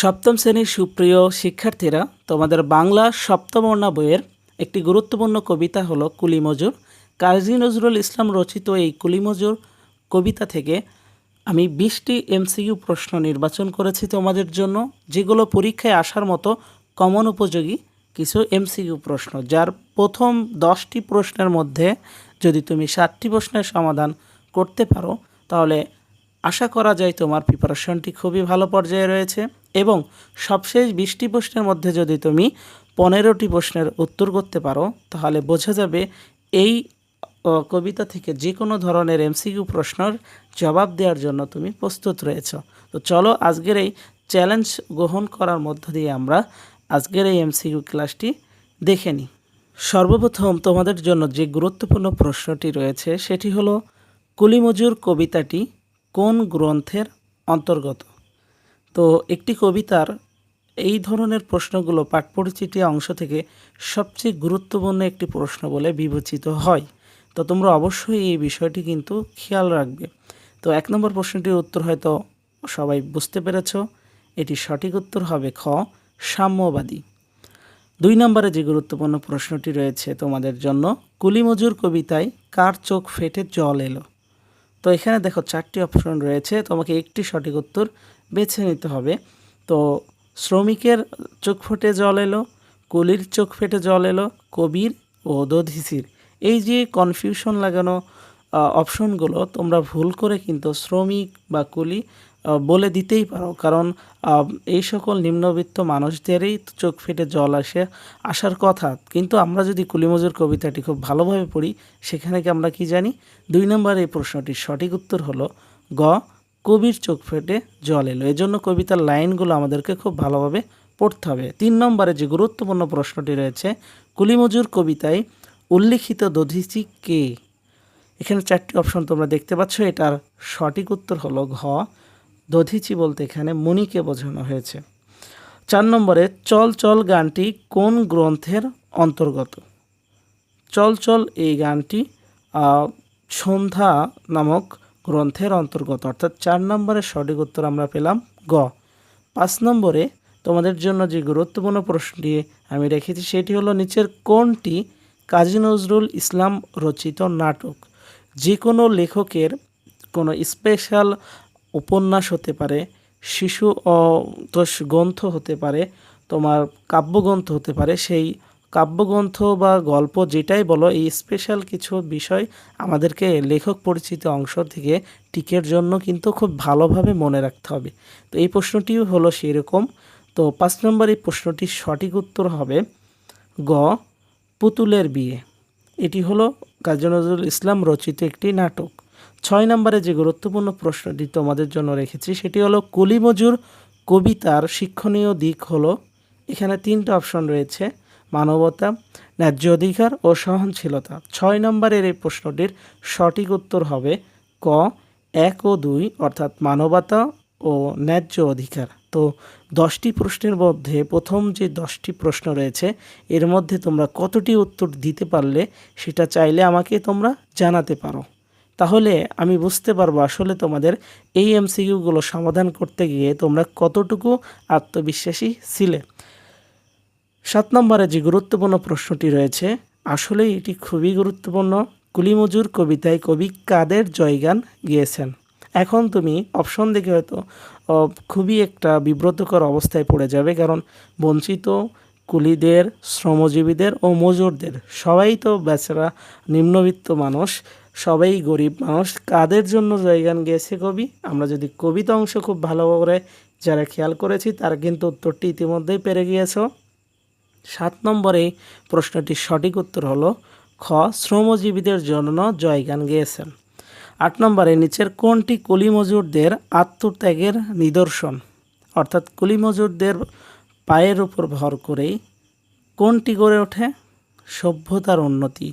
সপ্তম শ্রেণির সুপ্রিয় শিক্ষার্থীরা, তোমাদের বাংলা সপ্তম বর্ণা বইয়ের একটি গুরুত্বপূর্ণ কবিতা হলো কুলিমজুর। কাজী নজরুল ইসলাম রচিত এই কুলিমজুর কবিতা থেকে আমি বিশটি এমসিইউ প্রশ্ন নির্বাচন করেছি তোমাদের জন্য, যেগুলো পরীক্ষায় আসার মতো কমন উপযোগী কিছু এমসিইউ প্রশ্ন। যার প্রথম দশটি প্রশ্নের মধ্যে যদি তুমি সাতটি প্রশ্নের সমাধান করতে পারো, তাহলে আশা করা যায় তোমার প্রিপারেশনটি খুবই ভালো পর্যায়ে রয়েছে। এবং সবশেষ বিশটি প্রশ্নের মধ্যে যদি তুমি পনেরোটি প্রশ্নের উত্তর করতে পারো, তাহলে বোঝা যাবে এই কবিতা থেকে যে কোনো ধরনের এমসিকিউ প্রশ্নের জবাব দেওয়ার জন্য তুমি প্রস্তুত রয়েছ। তো চলো আজকের এই চ্যালেঞ্জ গ্রহণ করার মধ্য দিয়ে আমরা আজকের এই এমসিকিউ ক্লাসটি দেখে নিই। সর্বপ্রথম তোমাদের জন্য যে গুরুত্বপূর্ণ প্রশ্নটি রয়েছে, সেটি হলো, কুলিমজুর কবিতাটি কোন গ্রন্থের অন্তর্গত? তো একটি কবিতার এই ধরনের প্রশ্নগুলো পাঠপরিচিতি অংশ থেকে সবচেয়ে গুরুত্বপূর্ণ একটি প্রশ্ন বলে বিবেচিত হয়। তো তোমরা অবশ্যই এই বিষয়টি কিন্তু খেয়াল রাখবে। তো এক নম্বর প্রশ্নটির উত্তর হয়তো সবাই বুঝতে পেরেছ। এটি সঠিক উত্তর হবে খ, সাম্যবাদী। দুই নম্বরে যে গুরুত্বপূর্ণ প্রশ্নটি রয়েছে তোমাদের জন্য, কুলিমজুর কবিতায় কার চোখ ফেটে জল এলো? তো এখানে দেখো চারটি অপশন রয়েছে। তোমাকে একটি সঠিক উত্তর বেছে নিতে হবে। তো শ্রমিকের চোখ ফেটে জল এলো, কুলির চোখ ফেটে জল এলো, কবির ও দধিসির। এই যে কনফিউশন লাগানো অপশনগুলো তোমরা ভুল করে কিন্তু শ্রমিক বা কুলি বলে দিতেই পারো। কারণ এই সকল নিম্নবিত্ত মানুষদেরই চোখ ফেটে জল আসে আসার কথা। কিন্তু আমরা যদি কুলিমজুর কবিতাটি খুব ভালোভাবে পড়ি, সেখানে কি আমরা কি জানি? দুই নম্বর এই প্রশ্নটির সঠিক উত্তর হলো গ কবির চোখ ফেটে জল এলো। এজন্য কবিতার লাইনগুলো আমাদেরকে খুব ভালোভাবে পড়তে হবে। তিন নম্বরে যে গুরুত্বপূর্ণ প্রশ্নটি রয়েছে, কুলিমজুর কবিতায় উল্লিখিত দধিচি কে? এখানে চারটি অপশন তোমরা দেখতে পাচ্ছ। এটার সঠিক উত্তর হলো ঘ। দধিচি বলতে এখানে মণিকে বোঝানো হয়েছে। চার নম্বরে, চল চল গানটি কোন গ্রন্থের অন্তর্গত? চল চল এই গানটি সন্ধ্যা নামক গ্রন্থের অন্তর্গত, অর্থাৎ চার নম্বরের সঠিক উত্তর আমরা পেলাম গ। পাঁচ নম্বরে, তোমাদের জন্য যে গুরুত্বপূর্ণ প্রশ্নটি আমি রেখেছি, সেটি হলো নিচের কোনটি কাজী নজরুল ইসলাম রচিত নাটক? যে কোনো লেখকের কোনো স্পেশাল উপন্যাস হতে পারে, শিশু গ্রন্থ হতে পারে, তোমার কাব্যগ্রন্থ হতে পারে, সেই কাব্যগ্রন্থ বা গল্প যেটাই বলো, এই স্পেশাল কিছু বিষয় আমাদেরকে লেখক পরিচিত অংশ থেকে টিকের জন্য কিন্তু খুব ভালোভাবে মনে রাখতে হবে। তো এই প্রশ্নটিও হলো সেই রকম তো পাঁচ নম্বর এই প্রশ্নটির সঠিক উত্তর হবে গ, পুতুলের বিয়ে। এটি হলো কাজী নজরুল ইসলাম রচিত একটি নাটক। ছয় নম্বরে যে গুরুত্বপূর্ণ প্রশ্নটি তোমাদের জন্য রেখেছি, সেটি হলো কলিমজুর কবিতার শিক্ষণীয় দিক হলো, এখানে তিনটা অপশন রয়েছে। মানবতা, ন্যায্য অধিকার ও সহনশীলতা। ছয় নম্বরের এই প্রশ্নটির সঠিক উত্তর হবে ক, এক ও দুই, অর্থাৎ মানবতা ও ন্যায্য অধিকার। তো দশটি প্রশ্নের মধ্যে প্রথম যে দশটি প্রশ্ন রয়েছে, এর মধ্যে তোমরা কতটি উত্তর দিতে পারলে সেটা চাইলে আমাকে তোমরা জানাতে পারো। তাহলে আমি বুঝতে পারব আসলে তোমাদের এই এমসিকিউগুলো সমাধান করতে গিয়ে তোমরা কতটুকু আত্মবিশ্বাসী ছিলে। সাত নম্বরে যে গুরুত্বপূর্ণ প্রশ্নটি রয়েছে, আসলেই এটি খুবই গুরুত্বপূর্ণ। কুলিমজুর কবিতায় কবি কাদের জয়গান গিয়েছেন? এখন তুমি অপশন দেখে হয়তো খুবই একটা বিব্রতকর অবস্থায় পড়ে যাবে, কারণ বঞ্চিত কুলিদের, শ্রমজীবীদের ও মজুরদের সবাই তো বেচারা নিম্নবিত্ত মানুষ, সবাই গরিব মানুষ। কাদের জন্য জয়গান গেয়েছে কবি? আমরা যদি কবিতা অংশ খুব ভালো করে যারা খেয়াল করেছি, তারা কিন্তু উত্তরটি ইতিমধ্যেই পেরে গিয়েছো। সাত নম্বরে প্রশ্নটির সঠিক উত্তর হলো খ, শ্রমজীবীদের জন্য জয়গান গেয়েছেন। আট নম্বরে নিচের কোনটি কুলিমজুরদের আত্মত্যাগের নিদর্শন? অর্থাৎ কুলিমজুরদের পায়ের উপর ভর করেই কোনটি গড়ে ওঠে? সভ্যতার উন্নতি।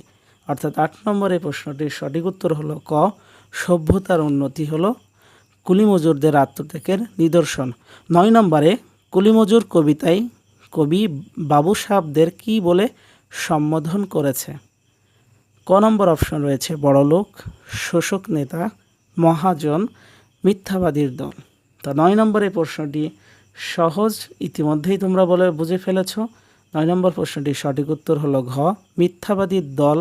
অর্থাৎ আট নম্বরে প্রশ্নটির সঠিক উত্তর হলো ক, সভ্যতার উন্নতি হলো কুলিমজুরদের আত্মত্যাগের নিদর্শন। নয় নম্বরে কুলিমজুর কবিতায় কবি বাবু সাহাবদের কী বলে সম্বোধন করেছে? ক নম্বর অপশন রয়েছে, বড়লোক, শোষক নেতা, মহাজন, মিথ্যাবাদীর দল। তা নয় নম্বরের প্রশ্নটি সহজ, ইতিমধ্যেই তোমরা বলে বুঝে ফেলেছ। নয় নম্বর প্রশ্নটির সঠিক উত্তর হলো ঘ মিথ্যাবাদীর দল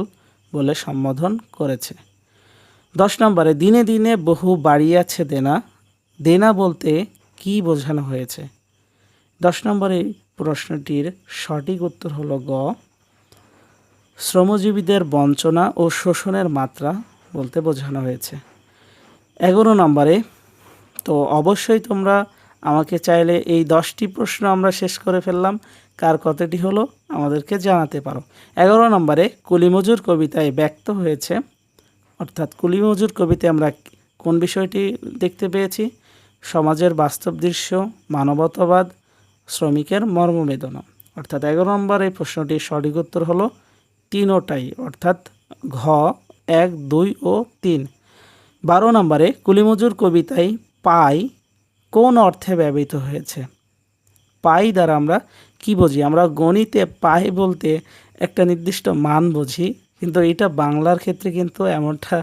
বলে সম্বোধন করেছে। দশ নম্বরে, দিনে দিনে বহু বাড়িয়াছে দেনা। দেনা বলতে কি বোঝানো হয়েছে? দশ নম্বরে প্রশ্নটির সঠিক উত্তর হলো গ। শ্রমজীবীদের বঞ্চনা ও শোষণের মাত্রা বলতে বোঝানো হয়েছে। এগারো নম্বরে, তো অবশ্যই তোমরা আমাকে চাইলে এই দশটি প্রশ্ন আমরা শেষ করে ফেললাম। কার কতটি হলো আমাদেরকে জানাতে পারো। এগারো নম্বরে, কুলিমজুর কবিতায় ব্যক্ত হয়েছে, অর্থাৎ কুলিমজুর কবিতায় আমরা কোন বিষয়টি দেখতে পেয়েছি? সমাজের বাস্তব দৃশ্য, মানবতাবাদ শ্রমিকের মর্মবেদনা। অর্থাৎ এগারো নম্বর এই প্রশ্নটির সঠিক উত্তর হলো তিনোটাই, অর্থাৎ ঘ, এক, দুই ও তিন। বারো নম্বরে কুলিমজুর কবিতায় পাই কোন অর্থে ব্যবহৃত হয়েছে? পাই দ্বারা আমরা কি বুঝি? আমরা গণিতে পাই বলতে একটা নির্দিষ্ট মান বুঝি, কিন্তু এটা বাংলার ক্ষেত্রে কিন্তু এমনটা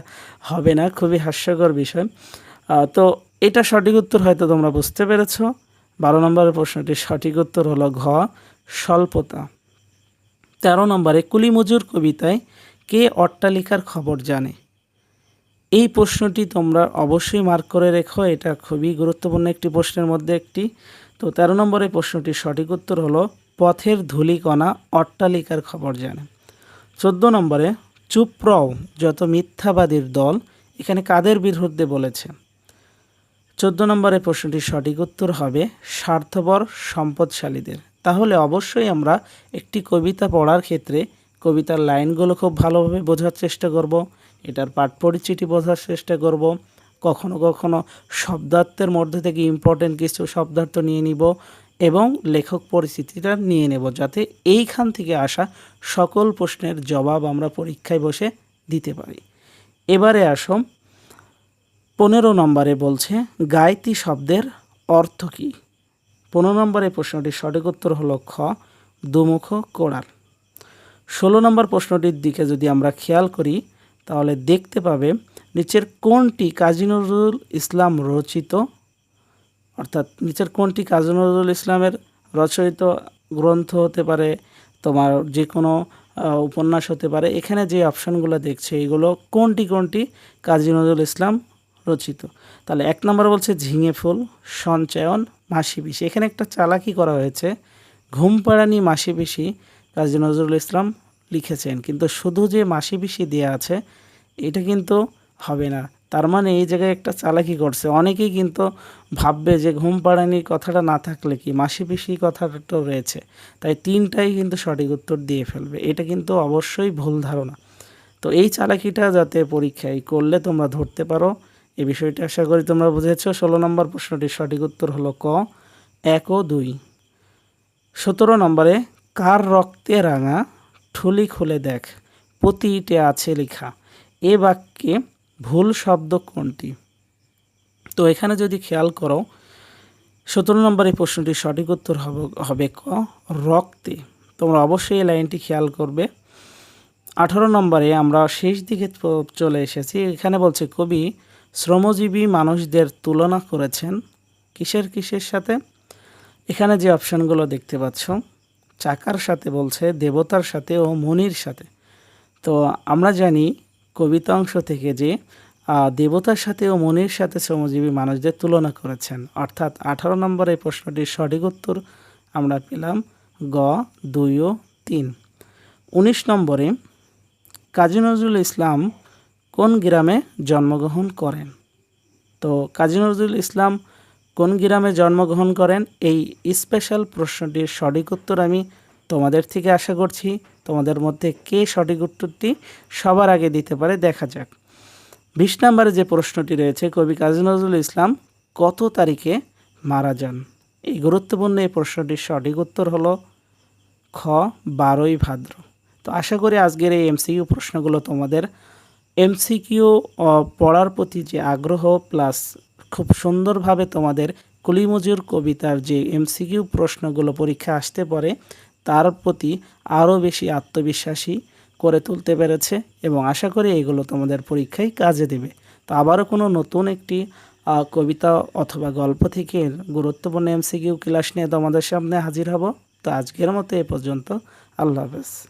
হবে না, খুবই হাস্যকর বিষয়। তো এটা সঠিক উত্তর হয়তো তোমরা বুঝতে পেরেছ। বারো নম্বরের প্রশ্নটির সঠিক উত্তর হলো ঘ, স্বল্পতা। তেরো নম্বরে কুলিমজুর কবিতায় কে অট্টালিকার খবর জানে? এই প্রশ্নটি তোমরা অবশ্যই মার্ক করে রেখো, এটা খুবই গুরুত্বপূর্ণ একটি প্রশ্নের মধ্যে একটি। তো তেরো নম্বরে প্রশ্নটির সঠিক উত্তর হলো, পথের ধূলিকণা অট্টালিকার খবর জানে। চোদ্দ নম্বরে, চুপ রও, যত মিথ্যাবাদীর দল, এখানে কাদের বিরুদ্ধে বলেছে? চোদ্দ নম্বরে প্রশ্নটির সঠিক উত্তর হবে, স্বার্থপর সম্পদশালীদের। তাহলে অবশ্যই আমরা একটি কবিতা পড়ার ক্ষেত্রে কবিতার লাইনগুলো খুব ভালোভাবে বোঝার চেষ্টা করব, এটার পাঠ পরিচিতি বোঝার চেষ্টা করব, কখনো কখনো শব্দার্থের মধ্যে থেকে ইম্পর্টেন্ট কিছু শব্দার্থ নিয়ে নিব এবং লেখক পরিচিতিটা নিয়ে নেব, যাতে এইখান থেকে আসা সকল প্রশ্নের জবাব আমরা পরীক্ষায় বসে দিতে পারি। এবারে আসো পনেরো নম্বরে বলছে গায়তি শব্দের অর্থ কী? পনেরো নম্বরে প্রশ্নটির সঠিক উত্তর হলো খ, দুমুখ কোড়াল। ষোলো নম্বর প্রশ্নটির দিকে যদি আমরা খেয়াল করি, তাহলে দেখতে পাবে নিচের কোনটি কাজী নজরুল ইসলাম রচিত, অর্থাৎ নিচের কোনটি কাজী নজরুল ইসলামের রচয়িত গ্রন্থ হতে পারে, তোমার যে কোনো উপন্যাস হতে পারে, এখানে যে অপশানগুলো দেখছে, এগুলো কোনটি কোনটি কাজী নজরুল ইসলাম রচিত। তাহলে এক নম্বর বলছে ঝিঙে ফুল, সঞ্চয়ন, মাসি পিসি। এখানে একটা চালাকি করা হয়েছে। ঘুম পাড়ানি মাসি পিসি, কাজী নজরুল ইসলাম লিখেছেন, কিন্তু শুধু যে মাসি পিসি দেওয়া আছে, এটা কিন্তু হবে না। তার মানে এই জায়গায় একটা চালাকি করছে। অনেকেই কিন্তু ভাববে যে ঘুম পাড়ানির কথাটা না থাকলে কি মাসি পিসি কথাটা তো রয়েছে। তাই তিনটাই কিন্তু সঠিক উত্তর দিয়ে ফেলবে। এটা কিন্তু অবশ্যই ভুল ধারণা। তো এই চালাকিটা যাতে পরীক্ষায় করলে তোমরা ধরতে পারো। এই বিষয়টি আশা করি তোমরা বুঝেছ। ষোলো নম্বর প্রশ্নটির সঠিক উত্তর হলো ক, এক ও দুই। সতেরো নম্বরে, কার রক্তে রাঙা ঠুলি খুলে দেখ প্রতি ইটে আছে লেখা। এ বাক্যে ভুল শব্দ কোনটি? তো এখানে যদি খেয়াল করো, সতেরো নম্বর এই প্রশ্নটির সঠিক উত্তর হবে ক, রক্তে। তোমরা অবশ্যই এই লাইনটি খেয়াল করবে। আঠারো নম্বরে আমরা শেষ দিকে চলে এসেছি। এখানে বলছে, কবি শ্রমজীবী মানুষদের তুলনা করেছেন কিসের কিসের সাথে? এখানে যে অপশানগুলো দেখতে পাচ্ছ, চাকার সাথে বলছে, দেবতার সাথে ও মনির সাথে। তো আমরা জানি কবিতা অংশ থেকে যে দেবতার সাথে ও মনির সাথে শ্রমজীবী মানুষদের তুলনা করেছেন। অর্থাৎ আঠারো নম্বর এই প্রশ্নটির সঠিক উত্তর আমরা পেলাম গ, দুই ও তিন। উনিশ নম্বরে কাজী নজরুল ইসলাম কোন গ্রামে জন্মগ্রহণ করেন? তো কাজী নজরুল ইসলাম, কোন গ্রামে জন্মগ্রহণ করেন? এই স্পেশাল প্রশ্নটির সঠিক উত্তর আমি তোমাদের থেকে আশা করছি। তোমাদের মধ্যে কে সঠিক উত্তরটি সবার আগে দিতে পারে দেখা যাক। বিশ নম্বরে যে প্রশ্নটি রয়েছে, কবি কাজী নজরুল ইসলাম কত তারিখে মারা যান? এই গুরুত্বপূর্ণ এই প্রশ্নটির সঠিক উত্তর হলো খ, বারোই ভাদ্র। তো আশা করি আজকের এই এমসিকিউ প্রশ্নগুলো তোমাদের এমসিকিউ পড়ার প্রতি যে আগ্রহ প্লাস খুব সুন্দরভাবে তোমাদের কুলিমজুর কবিতার যে এমসিকিউ প্রশ্নগুলো পরীক্ষা আসতে পারে, তার প্রতি আরও বেশি আত্মবিশ্বাসী করে তুলতে পেরেছে এবং আশা করি এগুলো তোমাদের পরীক্ষায় কাজে দেবে। তো আবারও কোনো নতুন একটি কবিতা অথবা গল্প থেকে গুরুত্বপূর্ণ এমসিকিউ ক্লাস নিয়ে তোমাদের সামনে হাজির হব। তো আজকের মতো এ পর্যন্ত। আল্লাহ হাফেজ।